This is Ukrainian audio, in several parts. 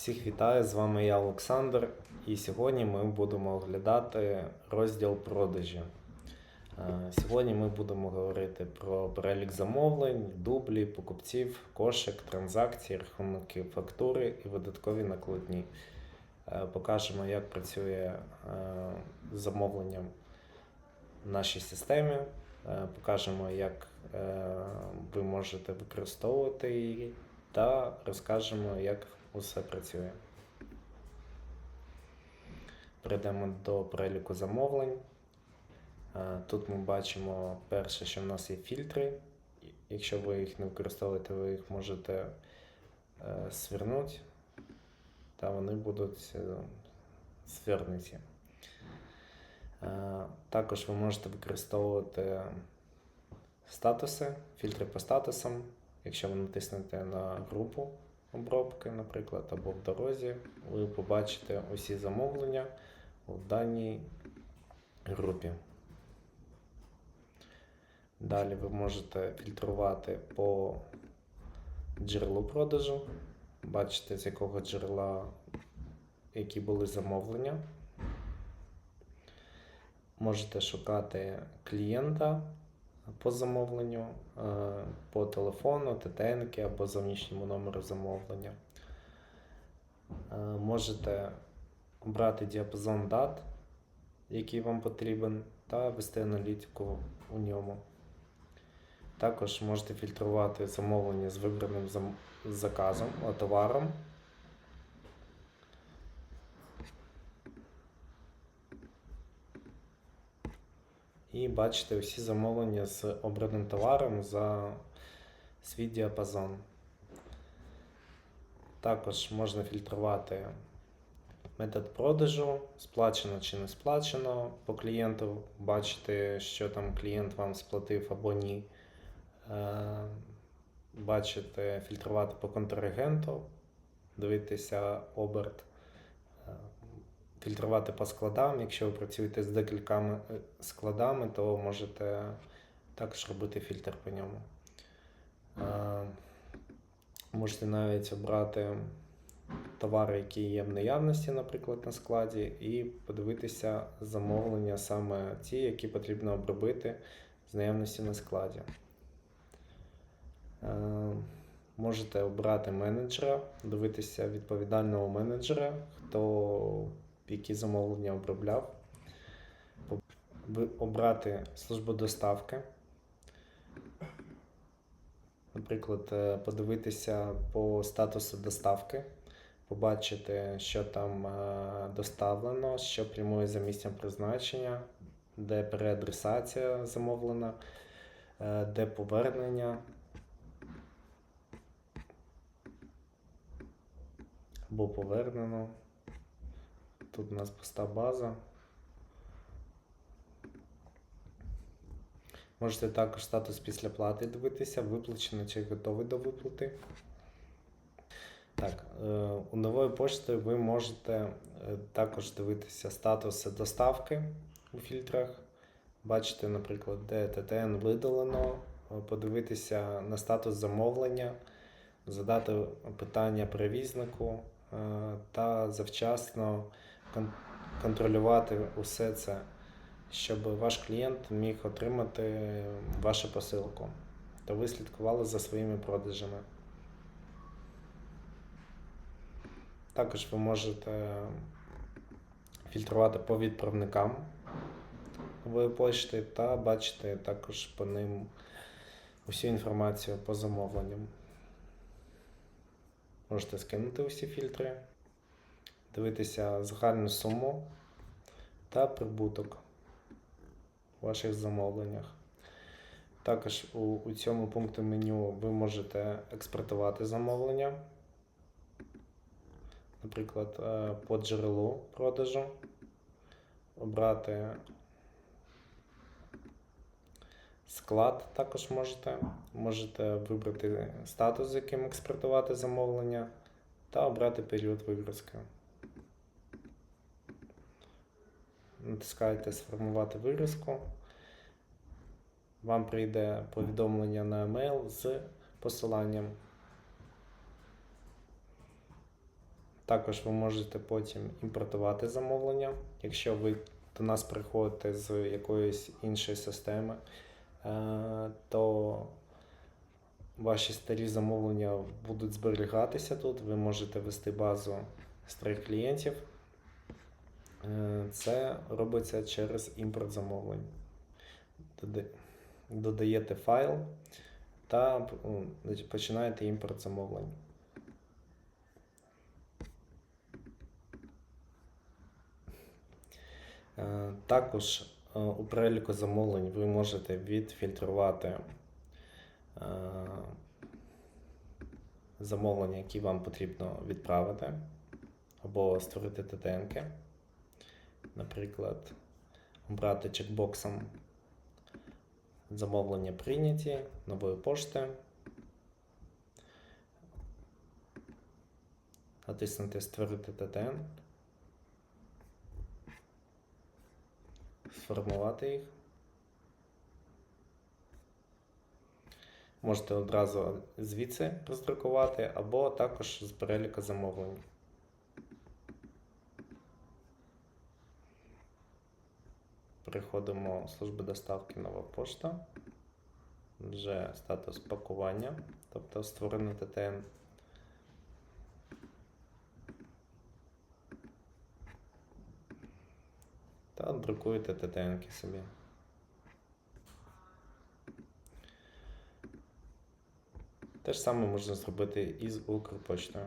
Всіх вітаю, з вами я Олександр, і сьогодні ми будемо оглядати розділ продажі. Е, Сьогодні ми будемо говорити про перелік замовлень, дублі, покупців, кошик, транзакцій, рахунки фактури і видаткові накладні. Е, Покажемо, як працює е, замовлення в нашій системі. Покажемо, як ви можете використовувати її, та розкажемо, як усе працює. Перейдемо до переліку замовлень. Е, Тут ми бачимо перше, що в нас є фільтри. Якщо ви їх не використовуєте, ви їх можете е, свернути, та вони будуть е, свернуті. Також ви можете використовувати статуси, фільтри по статусам. Якщо ви натиснете на групу обробки, наприклад, або в дорозі, ви побачите усі замовлення в даній групі. Далі ви можете фільтрувати по джерелу продажу, бачите, з якого джерела які були замовлення. Можете шукати клієнта по замовленню, е, по телефону, ТТН або зовнішньому номеру замовлення. Е, Можете обрати діапазон дат, який вам потрібен, та ввести аналітику у ньому. Також можете фільтрувати замовлення з вибраним заказом, товаром. І бачите усі замовлення з обраним товаром за свій діапазон. Також можна фільтрувати метод продажу, сплачено чи не сплачено по клієнту, бачити, що там клієнт вам сплатив або ні. Е, Бачите, фільтрувати по контрагенту, дивитися оберт, фільтрувати по складам. Якщо ви працюєте з декількома е, складами, то можете також робити фільтр по ньому. Можете навіть обрати товари, які є в наявності, наприклад, на складі, і подивитися замовлення саме ті, які потрібно обробити з наявності на складі. Е, Можете обрати менеджера, дивитися відповідального менеджера, хто які замовлення обробляв. Обрати службу доставки. Наприклад, е, подивитися по статусу доставки, побачити, що там е, доставлено, що прямує за місцем призначення, де переадресація замовлена, е, де повернення. Або повернено. Тут у нас пуста база. Можете також статус після плати дивитися, виплачено чи готовий до виплати. Так, е, у нової пошти ви можете е, також дивитися статуси доставки у фільтрах. Бачите, наприклад, де ТТН видалено, е, подивитися на статус замовлення, задати питання перевізнику та завчасно контролювати усе це щоб ваш клієнт міг отримати вашу посилку, та ви слідкували за своїми продажами. Також ви можете фільтрувати по відправникам нової пошти та бачити також по ним усю інформацію по замовленням. Можете скинути усі фільтри, дивитися загальну суму та прибуток в ваших замовленнях. Також у, у цьому пункті меню ви можете експортувати замовлення, наприклад, е, по джерелу продажу, обрати склад також можете. Можете вибрати статус, з яким експортувати замовлення, та обрати період вигрузки. Натискаєте сформувати вирізку, вам прийде повідомлення на емейл з посиланням. Також ви можете потім імпортувати замовлення, якщо ви до нас приходите з якоїсь іншої системи, е, то ваші старі замовлення будуть зберігатися тут. Ви можете вести базу старих клієнтів. Е, Це робиться через імпорт замовлень. Додаєте файл та починаєте імпорт замовлень. Е, Також е, у переліку замовлень ви можете відфільтрувати замовлення, які вам потрібно відправити, або створити ТТНки. Наприклад, обрати чекбоксом замовлення прийняті нової пошти. Натиснути Створити ТТН. Сформувати їх. Можете одразу звідси роздрукувати, або також з переліку замовлень. Переходимо в службу доставки нова пошта. Вже статус пакування, тобто створений ТТН. Та друкуєте ТТНки собі. Те ж саме можна зробити і з Укрпоштою.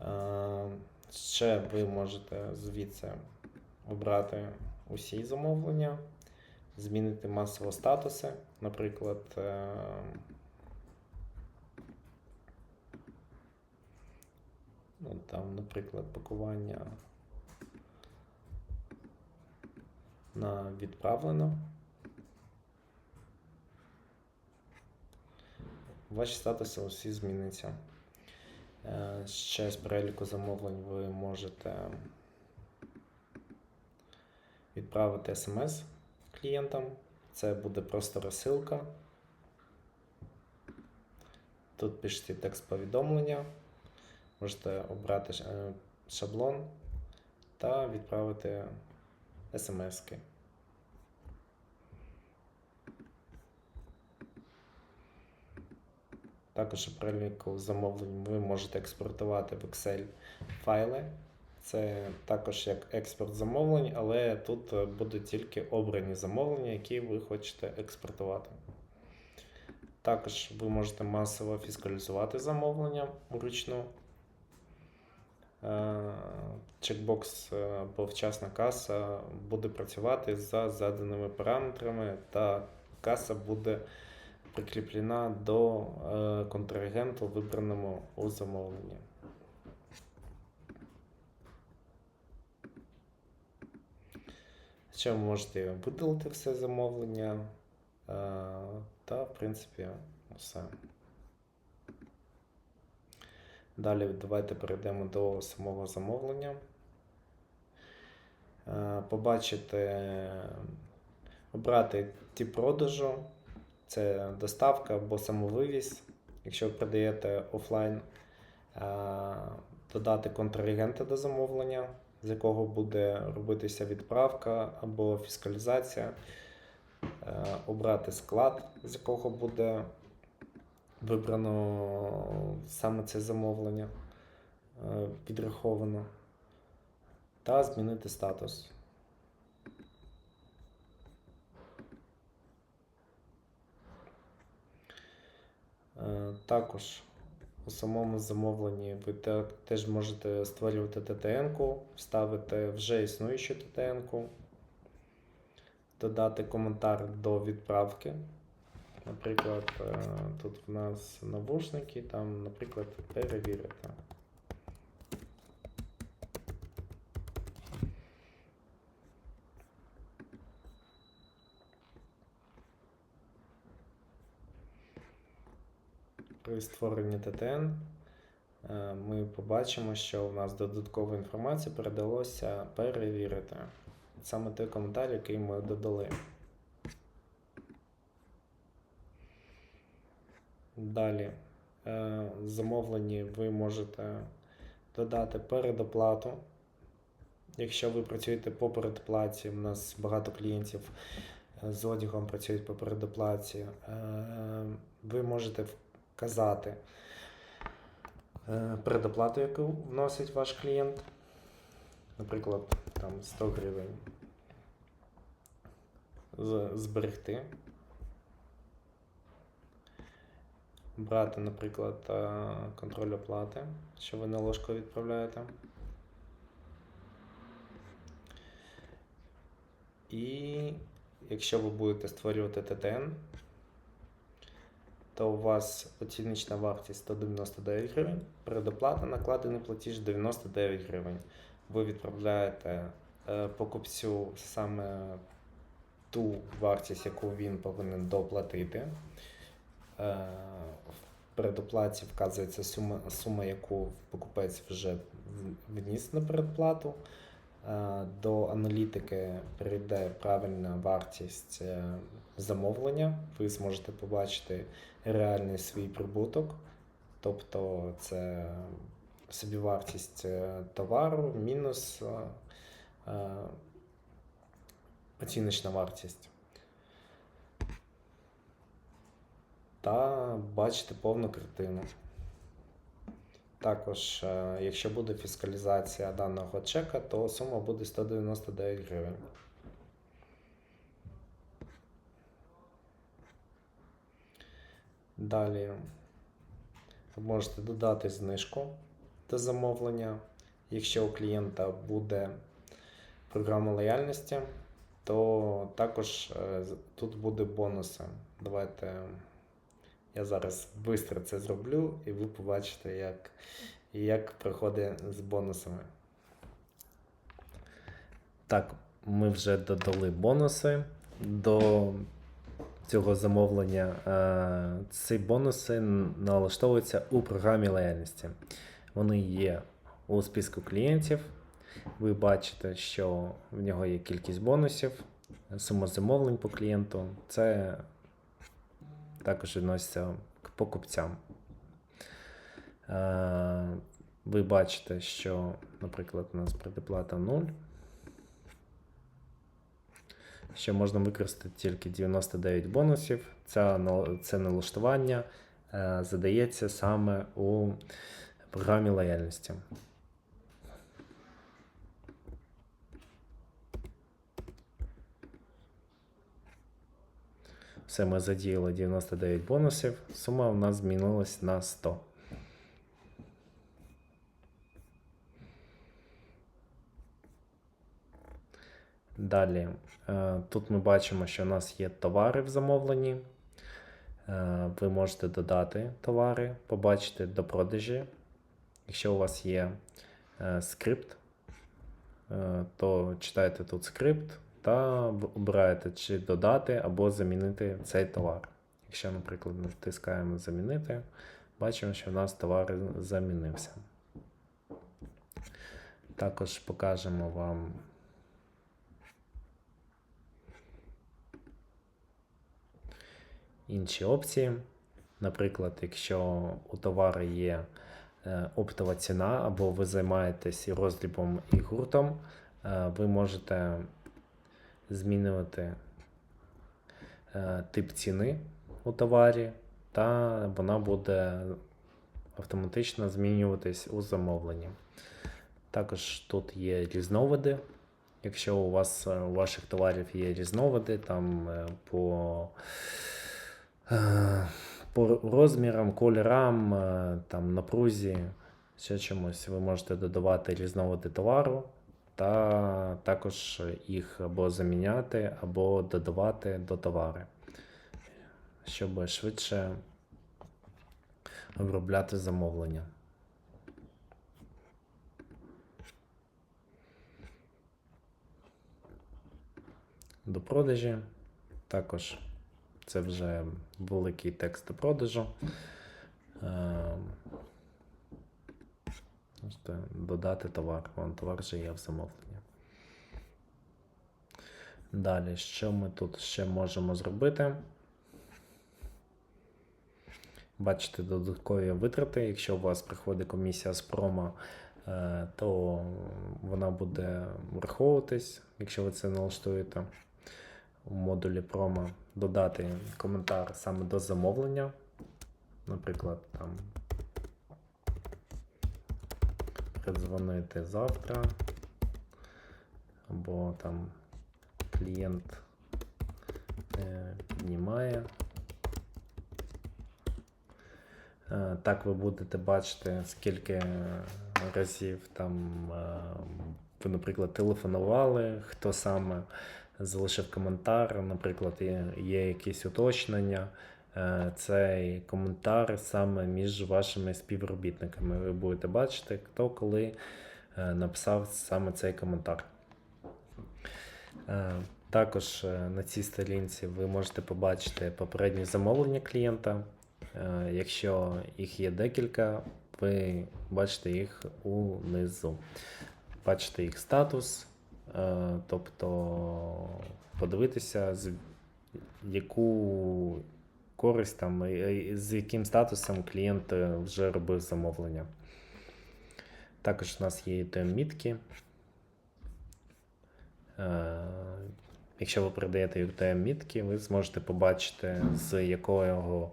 Е, Ще ви можете звідси обрати усі замовлення, змінити масово статуси, наприклад. е, Ну, там, наприклад, пакування на відправлено. Ваші статуси усі зміняться. Е, Ще з переліку замовлень ви можете відправити смс клієнтам. Це буде просто розсилка. Тут пишете текст повідомлення, можете обрати е, шаблон та відправити смски. Також у переліку замовлень ви можете експортувати в Excel файли. Це також як експорт замовлень, але тут е, будуть тільки обрані замовлення, які ви хочете експортувати. Також ви можете масово фіскалізувати замовлення вручну. Е, Чекбокс е, або вчасна каса буде працювати за заданими параметрами, та каса буде прикріплена до контрагенту, вибраному у замовленні. Ще можете видалити все замовлення. Та, в принципі, все. Далі давайте перейдемо до самого замовлення. Побачите, обрати тип продажу, це доставка або самовивіз. Якщо ви продаєте офлайн, додати контрагента до замовлення, з якого буде робитися відправка або фіскалізація, Е, обрати склад, з якого буде вибрано саме це замовлення, е, підраховано, та змінити статус. Е, Також у самому замовленні ви теж можете створювати ТТН-ку, вставити вже існуючу ТТН-ку, додати коментар до відправки. Наприклад, е, тут в нас навушники, там, наприклад, перевірити. Створенні ТТН е, ми побачимо, що у нас додаткову інформацію передалося перевірити. Саме той коментар, який ми додали. Далі, е, в замовленні ви можете додати передоплату. Якщо ви працюєте по передоплаті, у нас багато клієнтів е, з одягом працюють по передоплаті, ви можете вказати е, передоплату, яку вносить ваш клієнт. Наприклад, там 100 гривень. Зберегти. Брати, наприклад, е, контроль оплати, що ви наложкою відправляєте. І якщо ви будете створювати ТТН, то у вас оціночна вартість 199 гривень, передоплата, накладений платіж 99 гривень. Ви відправляєте е, покупцю саме ту вартість, яку він повинен доплатити. Е, В передоплаті вказується сума, сума, яку покупець вже вніс на передплату. Е, До аналітики прийде правильна вартість замовлення. Ви зможете побачити реальний свій прибуток, тобто це собівартість е, товару мінус е, е, оціночна вартість. Та бачите повну картину. Також, якщо буде фіскалізація даного чека, то сума буде 199 гривень. Далі ви можете додати знижку до замовлення. Якщо у клієнта буде програма лояльності, то також е, тут буде бонуси. Давайте я зараз швидко це зроблю, і ви побачите, як, як проходить з бонусами. Так, ми вже додали бонуси до цього замовлення. Е, Ці бонуси налаштовуються у програмі лояльності. Вони є у списку клієнтів. Ви бачите, що в нього є кількість бонусів, сума замовлень по клієнту. Це також відноситься к покупцям. Е, Ви бачите, що, наприклад, у нас предоплата 0. Що можна використати тільки 99 бонусів. Це, це налаштування е, задається саме у програмі лояльності. Все, ми задіяли 99 бонусів. Сума у нас змінилась на 100. Далі, е, тут ми бачимо, що у нас є товари в замовленні. Е, Ви можете додати товари, побачити до продажі. Якщо у вас є е, скрипт, то читайте тут скрипт та обираєте, чи додати або замінити цей товар. Якщо, наприклад, натискаємо замінити, бачимо, що у нас товар замінився. Також покажемо вам інші опції. Наприклад, якщо у товару є е, оптова ціна, або ви займаєтесь і роздрібом і гуртом, е, ви можете змінювати е, тип ціни у товарі, та вона буде автоматично змінюватись у замовленні. Також тут є різновиди. Якщо у вас у ваших товарів є різновиди, там по, по розмірам, кольорам, е, там, напрузі, ще чомусь, ви можете додавати різновиди товару та також їх або заміняти, або додавати до товари, щоб швидше обробляти замовлення. До продажі. Також це вже великий текст до продажу. Е, додати товар. Вон товар вже є в замовленні. Далі, що ми тут ще можемо зробити? Бачите додаткові витрати. Якщо у вас приходить комісія з промо, е, то вона буде враховуватись, якщо ви це налаштуєте у модулі промо, додати коментар саме до замовлення. Наприклад, там передзвонити завтра, або там клієнт не піднімає. Е, Так ви будете бачити, скільки разів там е, ви, наприклад, телефонували, хто саме залишив коментар, наприклад, є, якісь уточнення. Е, Цей коментар саме між вашими співробітниками. Ви будете бачити, хто коли е, написав саме цей коментар. Е, Також на цій сторінці ви можете побачити попередні замовлення клієнта. Якщо їх є декілька, ви бачите їх унизу. Бачите їх статус, тобто подивитися, з яку користь там, з яким статусом клієнт е, вже робив замовлення. Також у нас є UTM мітки. Е, Якщо ви передаєте UTM мітки, ви зможете побачити, з якого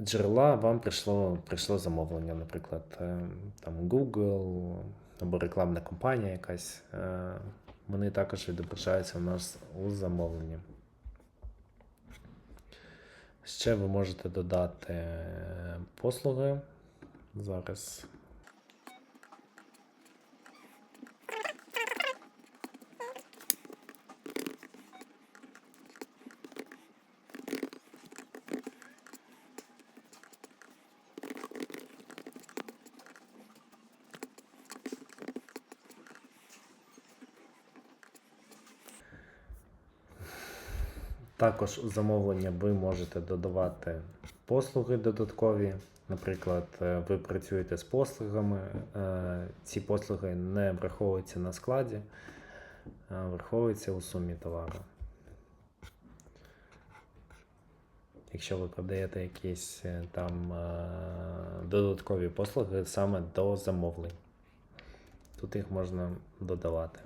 джерела вам прийшло, прийшло замовлення, наприклад, е, там Google або рекламна компанія якась. Е, Вони також відображаються у нас у замовленні. Ще ви можете додати е, послуги. Зараз. Також у замовлення ви можете додавати послуги додаткові. Наприклад, е, ви працюєте з послугами, е, ці послуги не враховуються на складі, а враховуються у сумі товару. Якщо ви продаєте якісь е, там е, додаткові послуги саме до замовлень, тут їх можна додавати.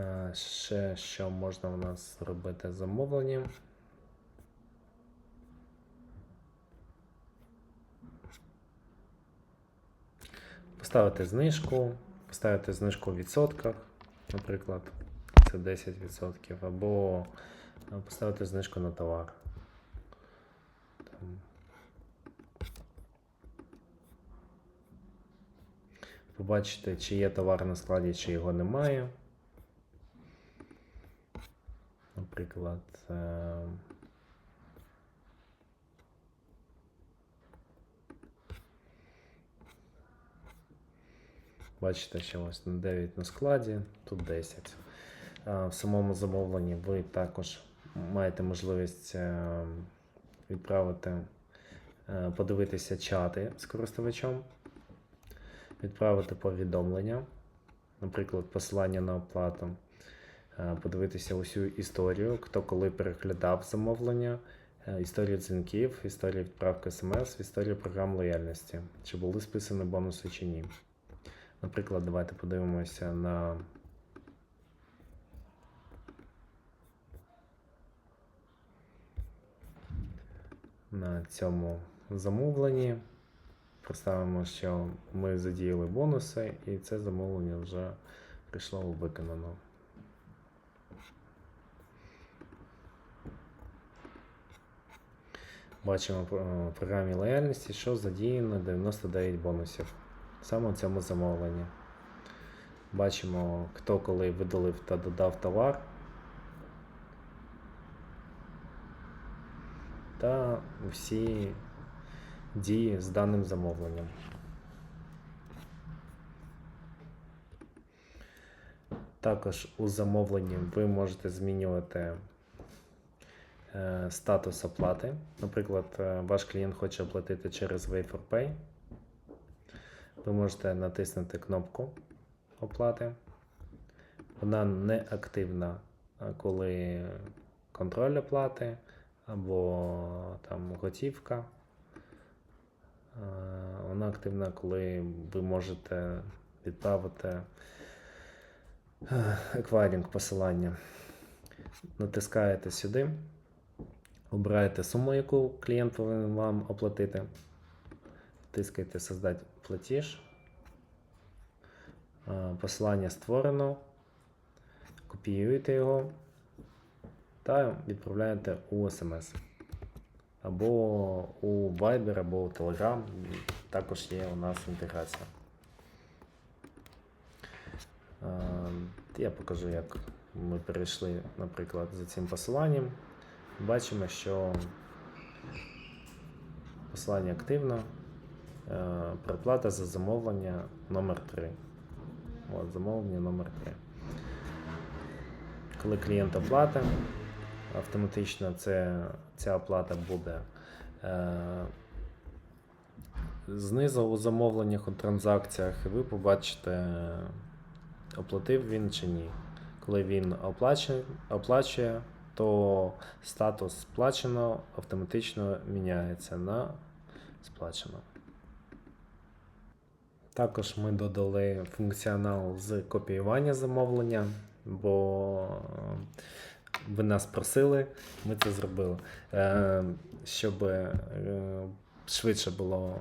Е, Ще що можна у нас робити з замовленням? Поставити знижку, поставити знижку в відсотках, наприклад, це 10%, або е, поставити знижку на товар. Побачити, чи є товар на складі, чи його немає. Наприклад, е, бачите, що ось на 9 на складі, тут 10. Е, В самому замовленні ви також маєте можливість е, відправити, подивитися чати з користувачем, відправити повідомлення, наприклад, посилання на оплату подивитися усю історію, хто коли переглядав замовлення, е, історію дзвінків, історію відправки смс, історію програм лояльності, чи були списані бонуси чи ні. Наприклад, давайте подивимося на. На цьому замовленні представимо, що ми задіяли бонуси, і це замовлення вже прийшло виконано. Бачимо е, в програмі лояльності, що задіяно 99 бонусів саме в цьому замовленні. Бачимо, хто коли видалив та додав товар. Та всі дії з даним замовленням. Також у замовленні ви можете змінювати статус оплати. Наприклад, е, ваш клієнт хоче оплатити через Wait4Pay. Ви можете натиснути кнопку оплати. Вона не активна, коли контроль оплати або там готівка. Е, Вона активна, коли ви можете відправити е, еквайрінг посилання. Натискаєте сюди, обираєте суму, яку клієнт повинен вам оплатити. Тискаєте Создати платіж. Посилання створено. Копіюєте його та відправляєте у SMS. Або у Viber, або у Telegram. Також є у нас інтеграція. Я покажу, як ми перейшли, наприклад, за цим посиланням. Бачимо, що посилання активно. Е, Проплата за замовлення номер 3 От, замовлення номер 3 Коли клієнт оплатить, автоматично це, ця оплата буде е, знизу у замовленнях у транзакціях, ви побачите, оплатив він чи ні. Коли він оплачує, оплачує то статус сплачено автоматично міняється на сплачено. Також ми додали функціонал з копіювання замовлення, бо е, ви нас просили, ми це зробили. Е, Щоб е, швидше було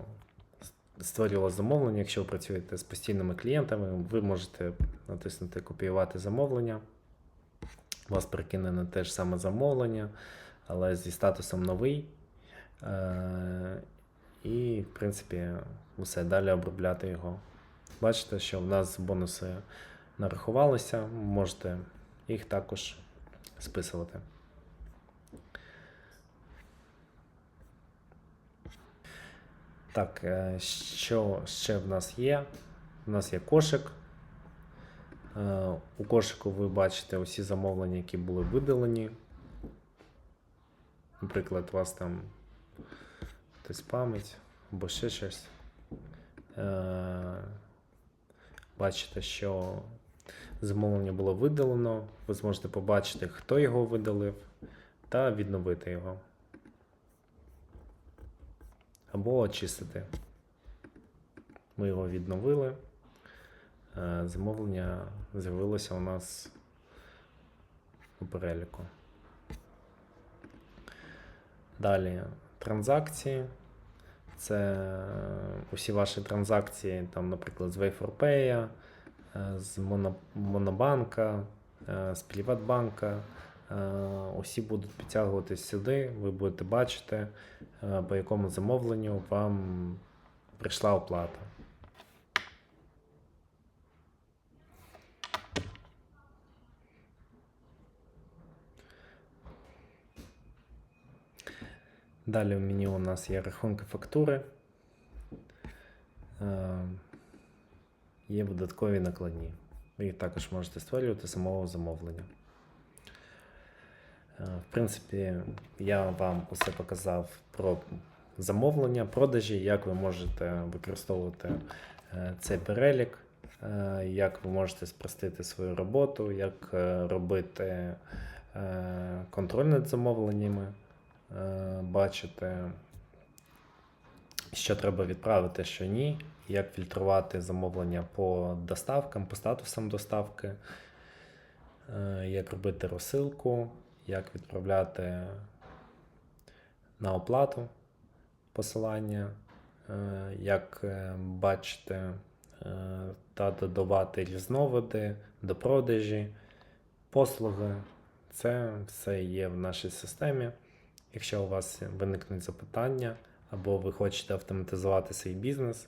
створювало замовлення, якщо ви працюєте з постійними клієнтами, ви можете натиснути Копіювати замовлення. Вас перекине на те ж саме замовлення, але зі статусом новий. Е, І, в принципі, усе далі обробляти його. Бачите, що в нас бонуси нарахувалися, можете їх також списувати. Так, е, що ще в нас є? У нас є кошик. Е, У кошику ви бачите усі замовлення, які були видалені. Наприклад, у вас там хтось пам'ять або ще щось. Е, Бачите, що замовлення було видалено. Ви зможете побачити, хто його видалив, та відновити його. Або очистити. Ми його відновили. Е, Замовлення з'явилося у нас у переліку. Далі транзакції. Це усі ваші транзакції, там, наприклад, з Way4Pay, е, з Монобанка, е, з Приватбанка. Усі будуть підтягуватись сюди, ви будете бачити, по якому замовленню вам прийшла оплата. Далі в меню у нас є рахунки фактури. Є додаткові накладні. Ви їх також можете створювати самого замовлення. Е, В принципі, я вам усе показав про замовлення, продажі, як ви можете використовувати е, цей перелік, е, як ви можете спростити свою роботу, як е, робити контроль над замовленнями, бачити, що треба відправити, що ні, як фільтрувати замовлення по доставкам, по статусам доставки, е, як робити розсилку, як відправляти на оплату посилання, е, як е, бачити е, та додавати різновиди до продажі, послуги. Це все є в нашій системі. Якщо у вас виникнуть запитання або ви хочете автоматизувати свій бізнес,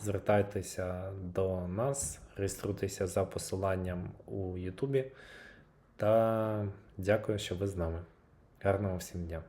звертайтеся до нас, реєструйтеся за посиланням у Ютубі. Та дякую, що ви з нами. Гарного всім дня!